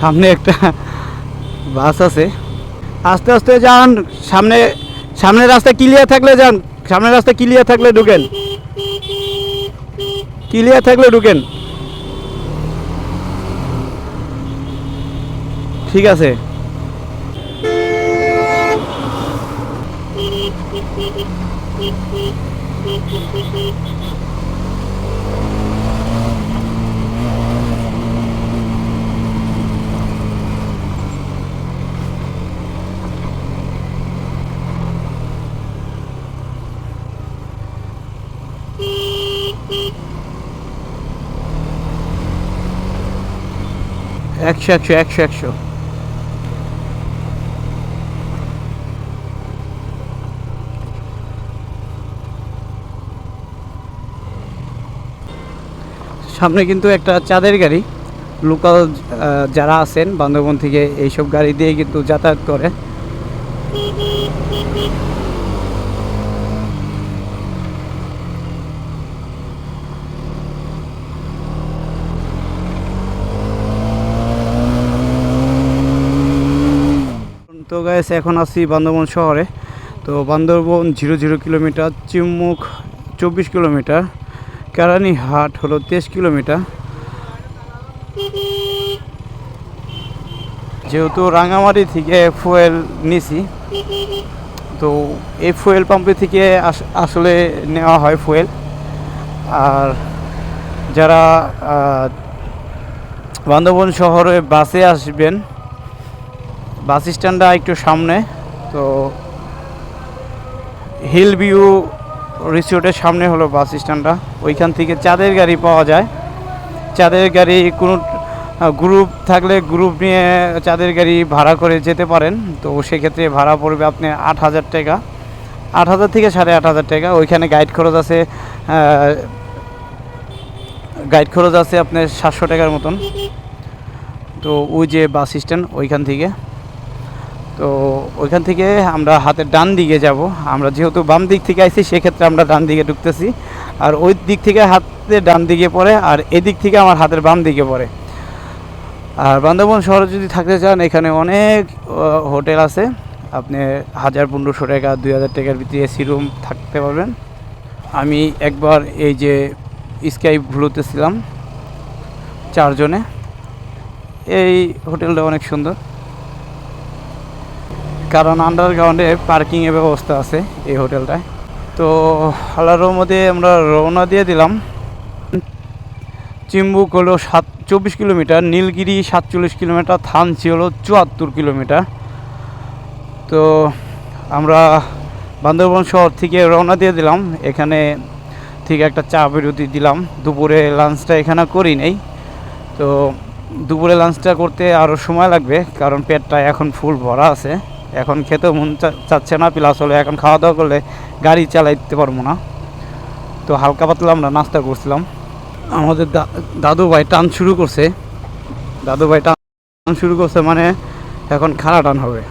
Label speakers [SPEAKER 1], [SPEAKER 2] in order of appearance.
[SPEAKER 1] সামনে একটা বাস আছে। আস্তে আস্তে যান, সামনে, সামনের রাস্তা ক্লিয়ার থাকলে যান, সামনের রাস্তা ক্লিয়ার থাকলে ঢুকেন। ক্লিয়ার থাকলে ঢুকেন। ঠিক আছে। একশো একশো একশো একশো। সামনে কিন্তু একটা চাঁদের গাড়ি। লোকাল যারা আছেন বান্দরবন থেকে এইসব গাড়ি দিয়ে কিন্তু যাতায়াত করে। তো গাইস এখন আছি বান্দরবন শহরে। তো Bandarban zero zero kilometer Chimuk চব্বিশ কিলোমিটার, কেরানি হাট হলো তেইশ কিলোমিটার। যেহেতু রাঙামাটি থেকে ফুয়েল নিছি, তো এই ফুয়েল পাম্পে থেকে আস- আসলে নেওয়া হয় ফুয়েল আর যারা বান্দরবন শহরে বাসে আসবেন বাস স্ট্যান্ডটা একটু সামনে, তো হিল ভিউ রিসোর্টের সামনে হলো বাস স্ট্যান্ডটা। ওইখান থেকে চাঁদের গাড়ি পাওয়া যায়। চাঁদের গাড়ি কোনো গ্রুপ থাকলে গ্রুপ নিয়ে চাঁদের গাড়ি ভাড়া করে যেতে পারেন। তো সেক্ষেত্রে ভাড়া পড়বে আপনি আট হাজার টাকা। আট হাজার থেকে সাড়ে আট হাজার টাকা। ওইখানে গাইড খরচ আছে গাইড খরচ আছে আপনার সাতশো টাকার মতন। তো ওই যে বাস স্ট্যান্ড ওইখান থেকে। তো ওইখান থেকে আমরা হাতের ডান দিকে যাব। আমরা যেহেতু বাম দিক থেকে আইছি, সেক্ষেত্রে আমরা ডান দিকে ঢুকতেছি। আর ওই দিক থেকে হাতে ডান দিকে পড়ে আর এদিক থেকে আমার হাতের বাম দিকে পড়ে। আর বান্দরবন শহরে যদি থাকতে চান, এখানে অনেক হোটেল আছে। আপনি হাজার পনেরোশো টাকা, দুই হাজার টাকার ভিতরে এসি রুম থাকতে পারবেন। আমি একবার এই যে স্কাই ব্লুতে ছিলাম, চারজনে। এই হোটেলটা অনেক সুন্দর। কারণ আন্ডারগ্রাউন্ডে পার্কিংয়ের ব্যবস্থা আছে এই হোটেলটায় তো আল্লাহর মধ্যে আমরা রওনা দিয়ে দিলাম। চিম্বুক হলো সাত, চব্বিশ কিলোমিটার, নীলগিরি সাতচল্লিশ কিলোমিটার, থানচি হলো চুয়াত্তর কিলোমিটার। তো আমরা বান্দরবন শহর থেকে রওনা দিয়ে দিলাম। এখানে থেকে একটা চা বিরতি দিলাম। দুপুরে লাঞ্চটা এখানে করি নেই। তো দুপুরে লাঞ্চটা করতে আরও সময় লাগবে, কারণ পেটটা এখন ফুল ভরা আছে। এখন খেতেও মন চাচ্ছে না, প্লাস হলে এখন খাওয়া দাওয়া করলে গাড়ি চালাইতে পারব না। তো হালকা পাতলা আমরা নাস্তা করছিলাম। আমাদের দাদু ভাই টান শুরু করছে। দাদু ভাই টান শুরু করছে মানে এখন খাড়া টান হবে।